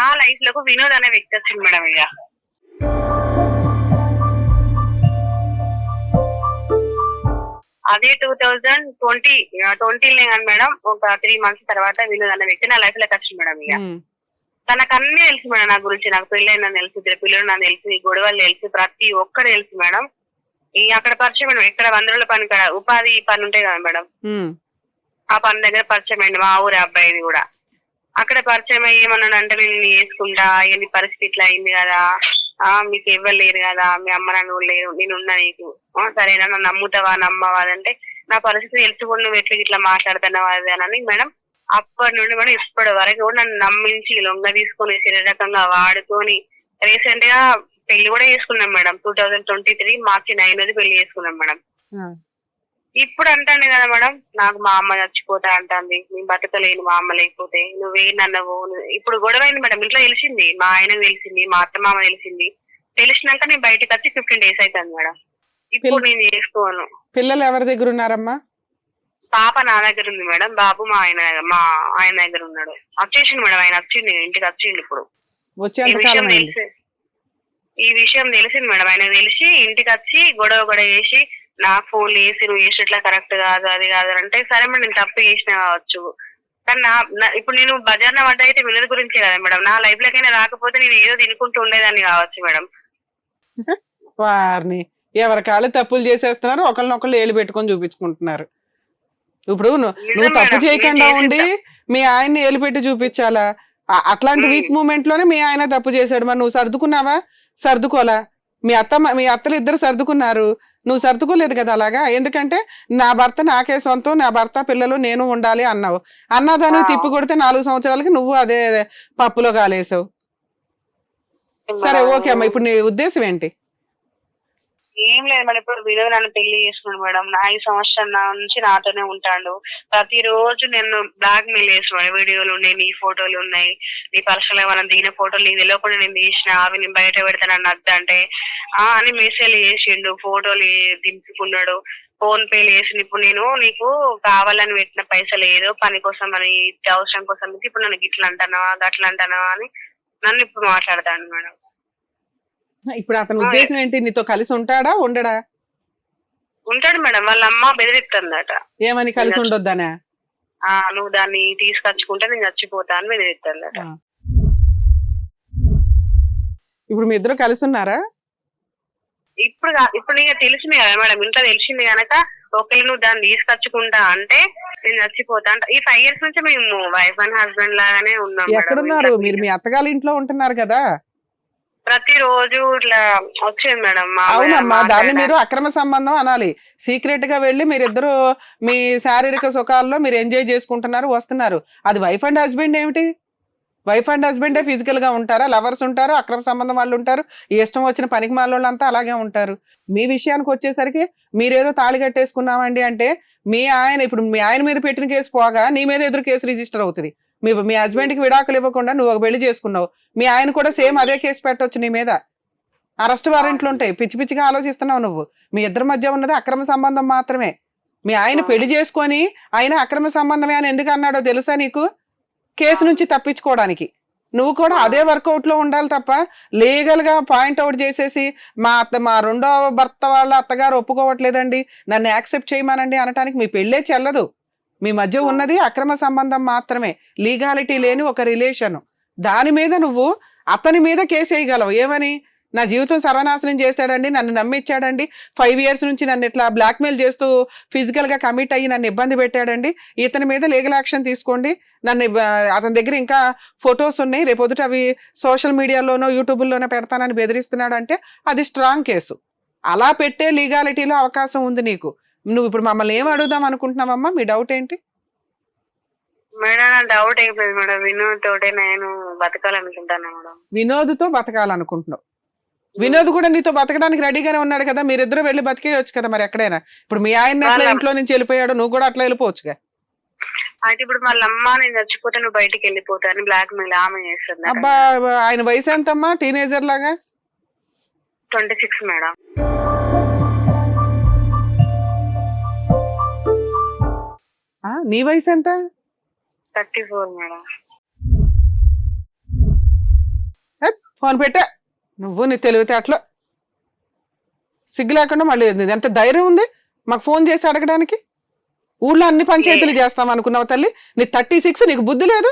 నా లైఫ్లోకి వినోద్ అనే వ్యక్తి వచ్చింది మేడం ఇక అదే టూ థౌజండ్ ట్వంటీ ట్వంటీలో కానీ మేడం ఒక త్రీ మంత్స్ తర్వాత వినోద్ అనే వ్యక్తి నా లైఫ్లోకి వచ్చింది మేడం ఇక ఉమ్, తనకు అన్ని తెలుసు మేడం నా గురించి నాకు పెళ్ళైన తెలుసు ఇద్దరు పిల్లలు నాకు తెలుసు ఈ గొడవలు తెలుసు ప్రతి ఒక్కరు తెలుసు మేడం ఈ అక్కడ పరిచయం మేడం ఇక్కడ వంద రోజుల పని కాడ ఉపాధి పని ఉంటాయి కదా మేడం ఉమ్, ఆ పని దగ్గర పరిచయం అయింది మా ఊరి అబ్బాయిది కూడా అక్కడ పరిచయం ఏమన్నాడు అంటే నేను వేసుకుంటా చేసుకుంటా పరిస్థితి ఇట్లా అయింది కదా. ఆ మీకు ఇవ్వలేరు కదా మీ అమ్మ నాన్న లేరు నేను ఉన్నా నీకు. సరేనా నన్ను నమ్ముతావా నమ్మవా అంటే నా పరిస్థితి తెలుసుకుని నువ్వు ఎట్లా ఇట్లా మాట్లాడుతున్నావా అని మేడం అప్పటి నుండి మేడం ఇప్పటి వరకు కూడా నన్ను నమ్మించి లొంగ తీసుకొని శరీరకంగా వాడుకొని రీసెంట్గా పెళ్ళి కూడా చేసుకున్నాం madam. Two thousand twenty three March nine రోజు పెళ్ళి చేసుకున్నాం మేడం. ఇప్పుడు అంటాను కదా మేడం నాకు మా అమ్మ చచ్చిపోతా అంటుంది. నేను బతకలేను మా అమ్మ లేకపోతే. నువ్వు- ఇప్పుడు గొడవ అయింది మేడం ఇంట్లో తెలిసింది. మా ఆయన తెలిసింది మా అత్త మామ తెలిసింది. తెలిసినాక నేను బయటకు వచ్చి ఫిఫ్టీన్ డేస్ అవుతుంది మేడం. ఇప్పుడు నేను చేసుకోను. పిల్లలు ఎవరి దగ్గర ఉన్నారమ్మా? పాప నా దగ్గర ఉంది మేడం. బాబు మా ఆయన మా ఆయన దగ్గర ఉన్నాడు. వచ్చేసిండు మేడం ఆయన వచ్చిండు ఇంటికి వచ్చిండు ఇప్పుడు. ఈ విషయం తెలిసింది మేడం. ఆయన తెలిసి ఇంటికి వచ్చి గొడవ గొడవ చేసి నా ఫోన్ వేసి నువ్వు చేసినట్లా కరెక్ట్ కాదు అది కాదు అంటే సరే మేడం నేను తప్పు చేసిన కావచ్చు. కానీ నా ఇప్పుడు నేను బజార్న పడ్డ అయితే వీళ్ళ గురించే కదా మేడం. నా లైఫ్ లోకైనా రాకపోతే నేను ఏదో తినుకుంటూ ఉండేదాన్ని కావచ్చు మేడం. వారిని ఎవరి కాళ్ళు తప్పులు చేసేస్తున్నారు ఒకళ్ళనొకళ్ళు ఏళ్ళు పెట్టుకొని చూపించుకుంటున్నారు. ఇప్పుడు నువ్వు తప్పు చేయకుండా ఉండి మీ ఆయన్ని ఏలు పెట్టి చూపించాలా? అట్లాంటి. వీక్ మూమెంట్లోనే మీ ఆయన తప్పు చేశాడు. మరి నువ్వు సర్దుకున్నావా? సర్దుకోలా మీ అత్త మీ అత్తలు ఇద్దరు సర్దుకున్నారు. నువ్వు సర్దుకోలేదు కదా అలాగా? ఎందుకంటే నా భర్త నాకే సొంతం నా భర్త పిల్లలు నేను ఉండాలి అన్నావు. అన్నదాన్ని ఆ. తిప్పి కొడితే నాలుగు సంవత్సరాలకి నువ్వు అదే పప్పులో కాలేసావు సరే ఓకే అమ్మా ఇప్పుడు నీ ఉద్దేశం ఏంటి? ఏం లేదు మేడం. ఇప్పుడు వినోద్ నన్ను పెళ్ళి చేసుకున్నాడు మేడం. నా ఐదు సంవత్సరాల నుంచి నాతోనే ఉంటాడు. ప్రతిరోజు నేను బ్లాక్ మెయిల్ చేస్తున్నాడు వీడియోలు ఉన్నాయి నీ ఫోటోలు ఉన్నాయి నీ పర్సనల్ మనం దిగిన ఫోటోలు నీకు తెలియకుండా నేను తీసిన అవి నేను బయట పెడతాను నన్ను అంటే ఆ అని మెసేజ్ చేసిండు ఫోటోలు దింపుకున్నాడు. ఫోన్ పే చేసి ఇప్పుడు నేను నీకు కావాలని పెట్టిన పైసలు ఏదో పని కోసం అని అవసరం కోసం ఇప్పుడు నన్ను ఇట్లా అంటానా అట్లా అంటానా అని నన్ను ఇప్పుడు మాట్లాడతాను మేడం. ఇప్పుడు అతని ఉద్దేశం ఏంటి? నీతో కలిసి ఉంటాడా ఉండడా? ఉంటాడు మేడం వాళ్ళ అమ్మ బెదిరిస్తుందట. ఏమని కలిసి. ఉండొద్దనా? నువ్వు దాన్ని తీసుకొచ్చుకుంటే నేను చచ్చిపోతా అని బెదిరిస్తుందట. ఇప్పుడు మీ ఇద్దరు కలిసి ఉన్నారా? ఇప్పుడు ఇప్పుడు నీకు తెలిసింది కదా మేడం ఇంత తెలిసింది కనుక ఒకవేళ నువ్వు దాన్ని తీసుకొచ్చుకుంటా అంటే నేను చచ్చిపోతా అంట ఈ ఫైవ్ ఇయర్స్ నుంచి మేము వైఫ్ అండ్ హస్బెండ్ లాగానే ఉన్నాం. ఎక్కడున్నారు? మీరు మీ అత్తగారి ఇంట్లో ఉంటున్నారు కదా. ప్రతి రోజు ఇట్లా వచ్చేది మేడం అవునమ్మా దాన్ని. మీరు అక్రమ సంబంధం అనాలి. సీక్రెట్గా వెళ్ళి మీరిద్దరు మీ శారీరక సుఖాల్లో మీరు ఎంజాయ్ చేసుకుంటున్నారు వస్తున్నారు. అది వైఫ్ అండ్ హస్బెండ్ ఏమిటి? వైఫ్ అండ్ హస్బెండే ఫిజికల్గా ఉంటారా? లవర్స్ ఉంటారు అక్రమ సంబంధం వాళ్ళు ఉంటారు. ఈ ఇష్టం వచ్చిన పనికి మాలోళ్ళంతా అలాగే ఉంటారు. మీ విషయానికి వచ్చేసరికి మీరేదో తాళి కట్టేసుకున్నామండి అంటే మీ ఆయన ఇప్పుడు మీ ఆయన మీద పెట్టిన కేసు పోగా నీ మీద ఎదురు కేసు రిజిస్టర్ అవుతుంది. మీ మీ హస్బెండ్కి విడాకులు ఇవ్వకుండా నువ్వు ఒక పెళ్ళి చేసుకున్నావు. మీ ఆయన కూడా సేమ్ అదే కేసు పెట్టవచ్చు నీ మీద. అరెస్ట్ వారెంట్లు ఉంటాయి. పిచ్చి పిచ్చిగా ఆలోచిస్తున్నావు నువ్వు. మీ ఇద్దరి మధ్య ఉన్నది అక్రమ సంబంధం మాత్రమే. మీ ఆయన పెళ్ళి చేసుకొని ఆయన అక్రమ సంబంధమే అని ఎందుకు అన్నాడో తెలుసా నీకు? కేసు నుంచి తప్పించుకోవడానికి. నువ్వు కూడా అదే వర్కౌట్లో ఉండాలి తప్ప లీగల్గా పాయింట్అవుట్ పాయింట్ అవుట్ చేసేసి మా అత్త మా రెండో భర్త వాళ్ళ అత్తగారు ఒప్పుకోవట్లేదండి. నన్ను యాక్సెప్ట్ చేయమనండి అనటానికి మీ పెళ్ళే చెల్లదు. మీ మధ్య ఉన్నది అక్రమ సంబంధం మాత్రమే. లీగాలిటీ లేని ఒక రిలేషన్. దాని మీద నువ్వు అతని మీద కేసు వేయగలవు. ఏమని? నా జీవితం సర్వనాశనం చేశాడండి నన్ను నమ్మిచ్చాడండి. ఫైవ్ ఇయర్స్ నుంచి నన్ను ఇట్లా బ్లాక్మెయిల్ చేస్తూ ఫిజికల్గా కమిట్ అయ్యి నన్ను ఇబ్బంది పెట్టాడండి. ఇతని మీద లీగల్ యాక్షన్ తీసుకోండి. నన్ను అతని దగ్గర ఇంకా ఫొటోస్ ఉన్నాయి. రేపొద్దుట అవి సోషల్ మీడియాలోనో యూట్యూబ్లోనో పెడతానని బెదిరిస్తున్నాడు అంటే అది స్ట్రాంగ్ కేసు. అలా పెట్టే లీగాలిటీలో అవకాశం ఉంది నీకు. నువ్వు ఇప్పుడు మమ్మల్ని ఏం అడుగుదాం అనుకుంటున్నావమ్మా? మీ డౌట్ ఏంటి? మేడం నా డౌట్ అయిపోయింది మేడం. వినోద్ తోటే నేను బతకాలనుకుంటాను మేడం. వినోద్తో బతకాలనుకుంటున్నావు. వినోద్ కూడా నీతో బతకడానికి రెడీగానే ఉన్నాడు కదా? మీరిద్దరు వెళ్ళి బతికేయొచ్చు కదా మరి ఎక్కడైనా? ఇప్పుడు మీ ఆయన ఎట్లా ఇంట్లో నుంచి వెళ్ళిపోయాడు నువ్వు కూడా అట్లా వెళ్ళిపోవచ్చుగా. అయితే ఇప్పుడు వాళ్ళ అమ్మ నేను చచ్చిపోతే నువ్వు బయటికి వెళ్ళిపోతా అని బ్లాక్ మెయిల్ ఆమె చేస్తుంది అబ్బా ఆయన వయసు ఎంతమ్మా? టీనేజర్ లాగా? Twenty six madam. నీ వయసు ఎంత థర్టీ ఫోర్ మేడం. ఫోన్ పెట్టా. నువ్వు నీ తెలివితే అట్లా సిగ్గు లేకుండా మళ్ళీ ఎంత ధైర్యం ఉంది మాకు ఫోన్ చేసి అడగడానికి? ఊళ్ళో అన్ని పంచాయతీలు చేస్తాం అనుకున్నావు తల్లి. నీ థర్టీ సిక్స్ నీకు బుద్ధి లేదు?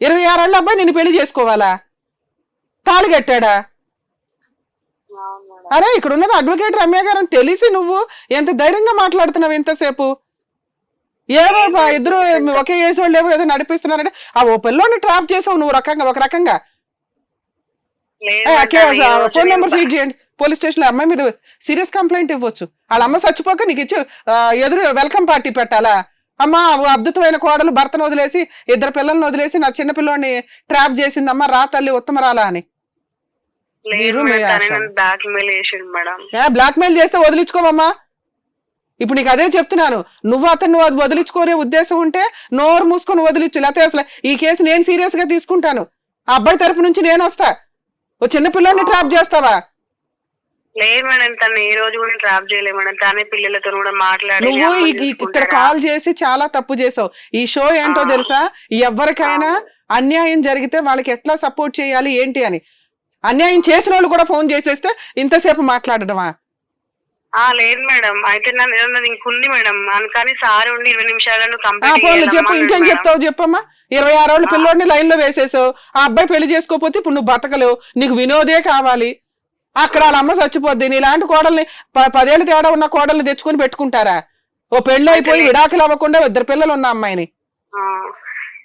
ఇరవై ఆరేళ్ళ అబ్బాయి నేను పెళ్ళి చేసుకోవాలా? తాళి కట్టాడా? అరే ఇక్కడ ఉన్నది అడ్వకేట్ రమ్య గారు అని తెలిసి నువ్వు ఎంత ధైర్యంగా మాట్లాడుతున్నావు ఎంతసేపు ఏవో బా, ఇద్దరు ఒకే ఏజ్ వాళ్ళు ఏవో ఏదో నడిపిస్తున్నారంటే ఆ ఓ పిల్లోని ట్రాప్ చేసావు నువ్వు రకంగా ఒక రకంగా. ఫోన్ నెంబర్ ఫీడ్ చేయండి. పోలీస్ స్టేషన్లో అమ్మాయి మీద సీరియస్ కంప్లైంట్ ఇవ్వచ్చు. వాళ్ళ అమ్మ చచ్చిపోక నీకు ఇచ్చి ఎదురు వెల్కమ్ పార్టీ పెట్టాలా? అమ్మా అద్భుతమైన కోడలు భర్తను వదిలేసి ఇద్దరు పిల్లల్ని వదిలేసి నా చిన్న పిల్లోని ట్రాప్ చేసిందమ్మా రా తల్లి ఉత్తమరాలా అని. లేదు మీరు మీ మేడం తనే ఆశ. నన్ను బ్లాక్ మెయిల్ చేసిండు మేడం. బ్లాక్ మెయిల్ చేస్తే వదిలించుకోమమ్మా. ఇప్పుడు నీకు అదే చెప్తున్నాను. నువ్వు అతను అది వదిలించుకోనే ఉద్దేశం ఉంటే నోరు మూసుకొని వదిలించు. లేకపోతే అసలు ఈ కేసు నేను సీరియస్గా తీసుకుంటాను. ఆ అబ్బాయి తరపు నుంచి నేను వస్తా. ఓ చిన్న పిల్లోని ట్రాప్ చేస్తావా? లేదు మేడం తను ఏ రోజు కూడా ట్రాప్ చేయలేదు మేడం. తనే పిల్లలతో కూడా మాట్లాడి నువ్వు ఇక్కడ? కాల్ చేసి చాలా తప్పు చేసావు. ఈ షో ఏంటో. తెలుసా? ఎవరికైనా అన్యాయం జరిగితే వాళ్ళకి ఎట్లా సపోర్ట్ చేయాలి ఏంటి అని. అన్యాయం చేసిన వాళ్ళు కూడా ఫోన్ చేసేస్తే ఇంతసేపు మాట్లాడడమా? ఆ లేదు మేడం. అయితే నన్ను ఏదన్నది ఇంకుంది మేడం. అందుకని సార్ ఉండి ఇరవై నిమిషాలను ఆ కంప్లీట్ ఫోన్లు చెప్పు ఇంకేం చెప్తావు చెప్పమ్మా? ఇరవై ఆరు రోజుల పిల్లోడిని లైన్లో వేసేసావు. ఆ అబ్బాయి పెళ్ళి చేసుకోకపోతే ఇప్పుడు నువ్వు బతకలేవు. నీకు వినోదే కావాలి. అక్కడ వాళ్ళ అమ్మ చచ్చిపోద్ది. నీలాంటి కోడల్ని ప- పదేళ్ళు తేడా ఉన్న కోడల్ని తెచ్చుకొని పెట్టుకుంటారా? ఓ పెళ్ళి అయిపోయి విడాకులు అవ్వకుండా ఇద్దరు పిల్లలు ఉన్న అమ్మాయిని.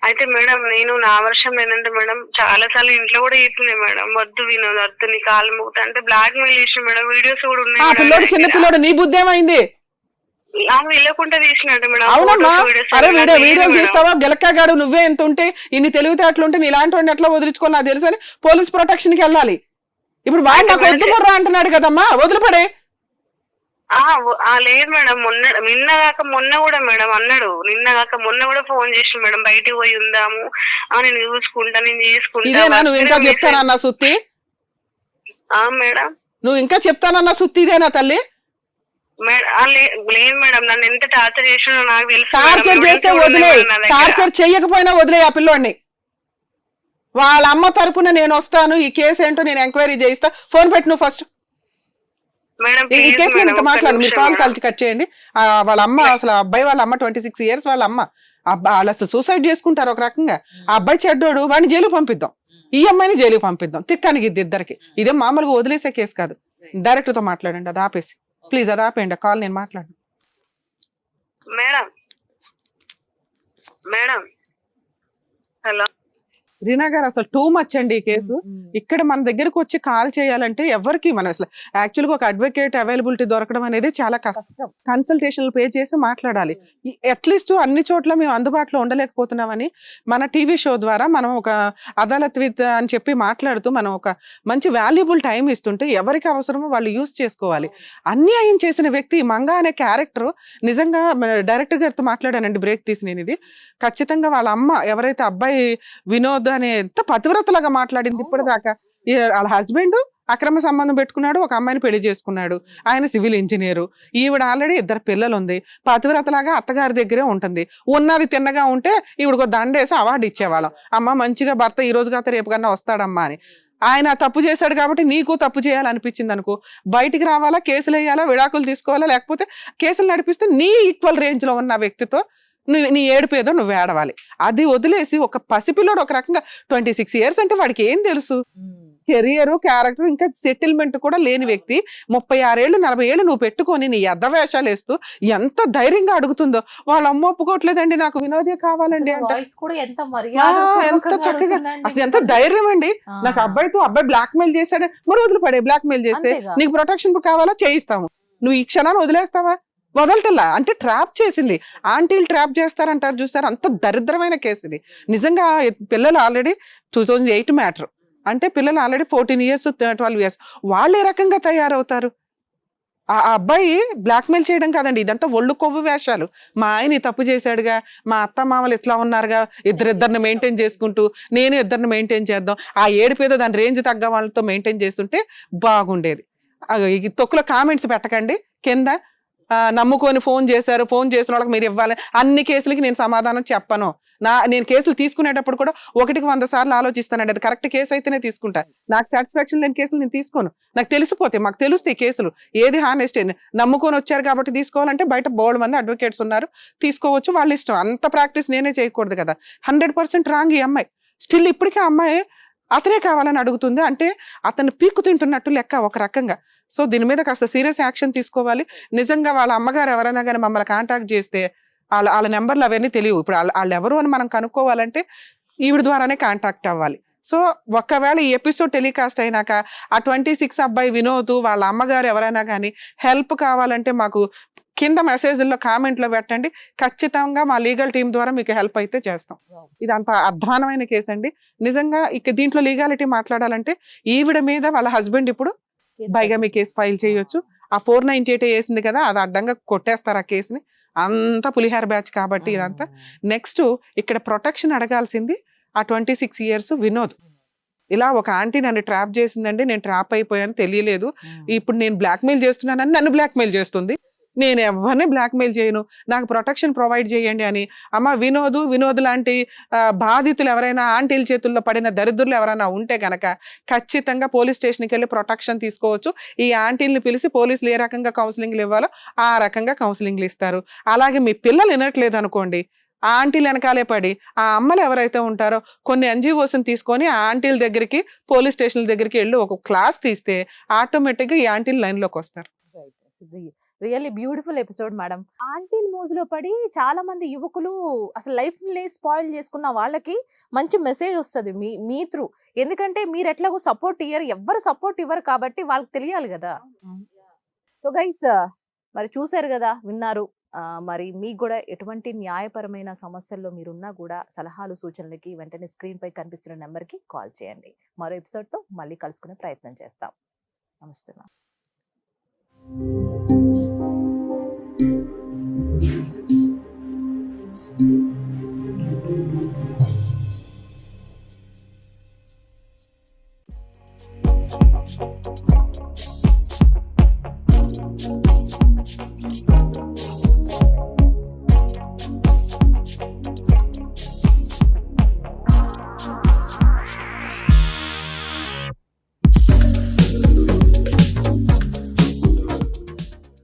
అయితే మేడం నేను నా వర్షం ఏంటంటే మేడం చాలా సార్లు ఇంట్లో కూడా చెప్పింది మేడం. వద్దు వినోద్ వద్దు నీ కాలు మూత. అంటే బ్లాక్ మెయిల్ చేసిన మేడం వీడియోస్ కూడా ఉన్నాయి ఆ మేడం. పిల్లోడు నా చిన్న దగ్గర. పిల్లోడు నీ బుద్ధి ఏమైంది? ఆమె వెళ్ళకుండా తీసినట్టు మేడం. అవునమ్మా photos, videos అరే అన్నీ వీడియో నాకు వీడియోలు లేదు మేడం. తీస్తావా గెలక్కగాడు నువ్వే ఎంత ఉంటే ఇన్ని తెలివితేటలు ఉంటే నీ ఇలాంటి వాడిని ఎట్లా వదిలించుకోవాలి? నాకు తెలుసు అని పోలీస్ ప్రొటెక్షన్కి వెళ్ళాలి. ఇప్పుడు వాడు నాకు అంటున్నాడు కదమ్మా. వదిలిపడే. లేదు మేడం మొన్న నిన్న కాక మొన్న కూడా మేడం అన్నాడు. నిన్న కాక మొన్న కూడా ఫోన్ చేసి మేడం బయటికి పోయి ఉందాము. నేను చూసుకుంటా నేను చేసుకుంటా. సుత్తి? ఆ మేడం. నువ్వు ఇంకా చెప్తానన్నా సుత్తి ఇదేనా తల్లి? లేదు మేడం నన్ను ఎంత టార్చర్ చేసినా నాకు తెలుసు. టార్చర్ చేస్తే ఉంది వదిలే. టార్చర్ ఆ పిల్లోడిని. వాళ్ళ అమ్మ తరపున నేను వస్తాను. ఈ కేసు ఏంటో నేను ఎంక్వైరీ చేయిస్తా. ఫోన్ పెట్టు నువ్వు ఫస్ట్. ఈ కేసు మాట్లాడు మీరు కాల్. కలిసి కట్ చేయండి. వాళ్ళ అమ్మ అసలు అబ్బాయి వాళ్ళ అమ్మ ట్వంటీ సిక్స్ ఇయర్స్ వాళ్ళ అమ్మ. వాళ్ళు అసలు సూసైడ్ చేసుకుంటారు ఒక రకంగా. ఆ అబ్బాయి చెడ్డోడు వాడిని జైలుకి పంపిద్దాం. ఈ అమ్మాయిని జైలుకి పంపిద్దాం. తిట్టానికి ఇది ఇద్దరికి. ఇదే మామూలుగా వదిలేసే కేసు కాదు. డైరెక్టర్తో మాట్లాడండి అది ఆపేసి. ప్లీజ్ అది ఆపేయండి కాల్ నేను మాట్లాడు మేడం మేడం హలో రీనా గారు అసలు టూ మచ్ అండి ఈ కేసు. ఇక్కడ మన దగ్గరకు వచ్చి కాల్ చేయాలంటే ఎవరికి మనం అసలు యాక్చువల్గా ఒక అడ్వకేట్ అవైలబిలిటీ దొరకడం అనేది చాలా కష్టం. కన్సల్టేషన్ పే చేసి మాట్లాడాలి. అట్లీస్ట్ అన్ని చోట్ల మేము అందుబాటులో ఉండలేకపోతున్నామని మన టీవీ షో ద్వారా మనం ఒక అదాలత్ విత్ అని చెప్పి మాట్లాడుతూ మనం ఒక మంచి వాల్యుబుల్ టైం ఇస్తుంటే ఎవరికి అవసరమో వాళ్ళు యూజ్ చేసుకోవాలి. అన్యాయం చేసిన వ్యక్తి మంగా అనే క్యారెక్టర్ నిజంగా డైరెక్టర్ గారితో మాట్లాడానండి బ్రేక్ తీసి నేను ఇది ఖచ్చితంగా వాళ్ళ అమ్మ ఎవరైతే అబ్బాయి వినోద్ అనే ఎంత పతివ్రతలాగా మాట్లాడింది ఇప్పటిదాకా. వాళ్ళ హస్బెండ్ అక్రమ సంబంధం పెట్టుకున్నాడు ఒక అమ్మాయిని పెళ్ళి చేసుకున్నాడు. ఆయన సివిల్ ఇంజనీరు. ఈవిడ ఆల్రెడీ ఇద్దరు పిల్లలు ఉంది పతివ్రతలాగా అత్తగారి దగ్గరే ఉంటుంది. ఉన్నది తిన్నగా ఉంటే ఈవిడకు దండేసి అవార్డు ఇచ్చేవాళ్ళం. అమ్మ మంచిగా భర్త ఈ రోజు కాక రేపు కన్నా వస్తాడమ్మా అని. ఆయన తప్పు చేశాడు కాబట్టి నీకు తప్పు చేయాలనిపించింది అనుకో. బయటికి రావాలా కేసులు వేయాలా విడాకులు తీసుకోవాలా లేకపోతే కేసులు నడిపిస్తే నీ ఈక్వల్ రేంజ్లో ఉన్న వ్యక్తితో నువ్వు నీ ఏడుపు ఏదో నువ్వు ఏడవాలి. అది వదిలేసి ఒక పసిపిల్లోడు ఒక రకంగా ట్వంటీ సిక్స్ ఇయర్స్ అంటే వాడికి ఏం తెలుసు? కెరియర్ క్యారెక్టర్ ఇంకా సెటిల్మెంట్ కూడా లేని వ్యక్తి ముప్పై ఆరేళ్ళు నలభై ఏళ్ళు నువ్వు పెట్టుకొని నీ వేషాలు వేస్తూ ఎంత ధైర్యంగా అడుగుతుందో. వాళ్ళ అమ్మ ఒప్పుకోవట్లేదండి నాకు వినోదే కావాలండి ఎంత చక్కగా అసలు ఎంత ధైర్యం అండి. నాకు అబ్బాయితో అబ్బాయి బ్లాక్ మెయిల్ చేశాడు మరి వదిలిపడే బ్లాక్ మెయిల్ చేస్తే. నీకు ప్రొటెక్షన్ కావాలా? చేయిస్తాము. నువ్వు ఈ క్షణాన్ని వదిలేస్తావా? వదలటల్లా అంటే ట్రాప్ చేసింది. ఆంటీలు ట్రాప్ చేస్తారంటారు చూస్తారు అంత దరిద్రమైన కేసు ఇది నిజంగా పిల్లలు already two thousand eight matter. అంటే పిల్లలు already fourteen years twelve years. వాళ్ళు ఏ రకంగా తయారవుతారు? ఆ అబ్బాయి బ్లాక్మెయిల్ చేయడం కాదండి. ఇదంతా ఒళ్ళు కొవ్వు వేషాలు. మా ఆయన తప్పు చేశాడుగా. మా అత్త మామలు ఇట్లా ఉన్నారుగా? ఇద్దరిద్దరిని మెయింటైన్ చేసుకుంటూ నేను ఇద్దరిని మెయింటైన్ చేద్దాం. ఆ ఏడుపేదో దాని రేంజ్ తగ్గ వాళ్ళతో మెయింటైన్ చేస్తుంటే బాగుండేది. తొక్కులో కామెంట్స్ పెట్టకండి. కింద నమ్ముకొని ఫోన్ చేశారు ఫోన్ చేసిన వాళ్ళకి మీరు ఇవ్వాలి. అన్ని కేసులకి నేను సమాధానం చెప్పను. నా నేను కేసులు తీసుకునేటప్పుడు కూడా ఒకటికి వంద సార్లు ఆలోచిస్తానండి. అది కరెక్ట్ కేసు అయితేనే తీసుకుంటా. నాకు సాటిస్ఫాక్షన్ లేని కేసులు నేను తీసుకోను. నాకు తెలిసిపోతే మాకు తెలుస్తాయి కేసులు. ఏది హానెస్ట్ నమ్ముకొని వచ్చారు కాబట్టి తీసుకోవాలంటే బయట బోల్డ్ మంది అడ్వకేట్స్ ఉన్నారు. తీసుకోవచ్చు వాళ్ళ ఇష్టం. అంత ప్రాక్టీస్ నేనే చేయకూడదు కదా. హండ్రెడ్ పర్సెంట్ రాంగ్ ఈ అమ్మాయి. స్టిల్ ఇప్పటికీ ఆ అమ్మాయి అతనే కావాలని అడుగుతుంది అంటే అతను పీక్కు తింటున్నట్టు లెక్క ఒక రకంగా. సో దీని మీద కాస్త సీరియస్ యాక్షన్ తీసుకోవాలి. నిజంగా వాళ్ళ అమ్మగారు ఎవరైనా కానీ మమ్మల్ని కాంటాక్ట్ చేస్తే వాళ్ళ వాళ్ళ నెంబర్లు అవన్నీ తెలియవు. ఇప్పుడు వాళ్ళు ఎవరు అని మనం కనుక్కోవాలంటే ఈవిడ ద్వారానే కాంటాక్ట్ అవ్వాలి. సో ఒకవేళ ఈ ఎపిసోడ్ టెలికాస్ట్ అయినాక ఆ ట్వంటీ సిక్స్ అబ్బాయి వినోద్ వాళ్ళ అమ్మగారు ఎవరైనా కానీ హెల్ప్ కావాలంటే మాకు కింద మెసేజ్ల్లో కామెంట్లో పెట్టండి. ఖచ్చితంగా మా లీగల్ టీం ద్వారా మీకు హెల్ప్ అయితే చేస్తాం. ఇది అంత అధ్వానమైన కేసు అండి నిజంగా ఇక దీంట్లో లీగాలిటీ మాట్లాడాలంటే ఈవిడ మీద వాళ్ళ హస్బెండ్ ఇప్పుడు బైగామి కేసు ఫైల్ చేయొచ్చు. ఆ ఫోర్ నైన్టీ ఎయిట్ వేసింది కదా అది అడ్డంగా కొట్టేస్తారు ఆ కేసుని అంతా పులిహార బ్యాచ్ కాబట్టి ఇదంతా. నెక్స్ట్ ఇక్కడ ప్రొటెక్షన్ అడగాల్సింది ఆ ట్వంటీ సిక్స్ ఇయర్స్ వినోద్. ఇలా ఒక ఆంటీ నన్ను ట్రాప్ చేసిందండి నేను ట్రాప్ అయిపోయాను తెలియలేదు. ఇప్పుడు నేను బ్లాక్మెయిల్ చేస్తున్నానని నన్ను బ్లాక్మెయిల్ చేస్తుంది. నేను ఎవరిని బ్లాక్మెయిల్ చేయను. నాకు ప్రొటెక్షన్ ప్రొవైడ్ చేయండి అని. అమ్మ వినోదు వినోద్ లాంటి బాధితులు ఎవరైనా ఆంటీల చేతుల్లో పడిన దరిద్రులు ఎవరైనా ఉంటే కనుక ఖచ్చితంగా పోలీస్ స్టేషన్కి వెళ్ళి ప్రొటెక్షన్ తీసుకోవచ్చు. ఈ ఆంటీల్ని పిలిచి పోలీసులు ఏ రకంగా కౌన్సిలింగ్లు ఇవ్వాలో ఆ రకంగా కౌన్సిలింగ్లు ఇస్తారు. అలాగే మీ పిల్లలు వినట్లేదు అనుకోండి ఆ ఆంటీలు వెనకాలే పడి ఆ అమ్మలు ఎవరైతే ఉంటారో కొన్ని ఎన్జిఓస్ని తీసుకొని ఆ ఆంటీల దగ్గరికి పోలీస్ స్టేషన్ల దగ్గరికి వెళ్ళి ఒక క్లాస్ తీస్తే ఆటోమేటిక్గా ఈ ఆంటీలు లైన్లోకి వస్తారు. Really beautiful episode madam. ఆంటీల్ మోజులో పడి చాలా మంది యువకులు అసలు లైఫ్ని స్పాయిల్ చేసుకున్న వాళ్ళకి మంచి మెసేజ్ వస్తుంది మీ మీ త్రూ. ఎందుకంటే మీరు ఎట్లాగో సపోర్ట్ ఇయ్యరు ఎవ్వరు సపోర్ట్ ఇవ్వరు కాబట్టి వాళ్ళకి తెలియాలి కదా. సో గైస్ మరి చూసారు కదా విన్నారు. మరి మీకు కూడా ఎటువంటి న్యాయపరమైన సమస్యల్లో మీరున్నా కూడా సలహాలు సూచనలకి వెంటనే స్క్రీన్ పై కనిపిస్తున్న నెంబర్కి కాల్ చేయండి. మరో ఎపిసోడ్తో మళ్ళీ కలుసుకునే ప్రయత్నం చేస్తాం. నమస్తే ma'am.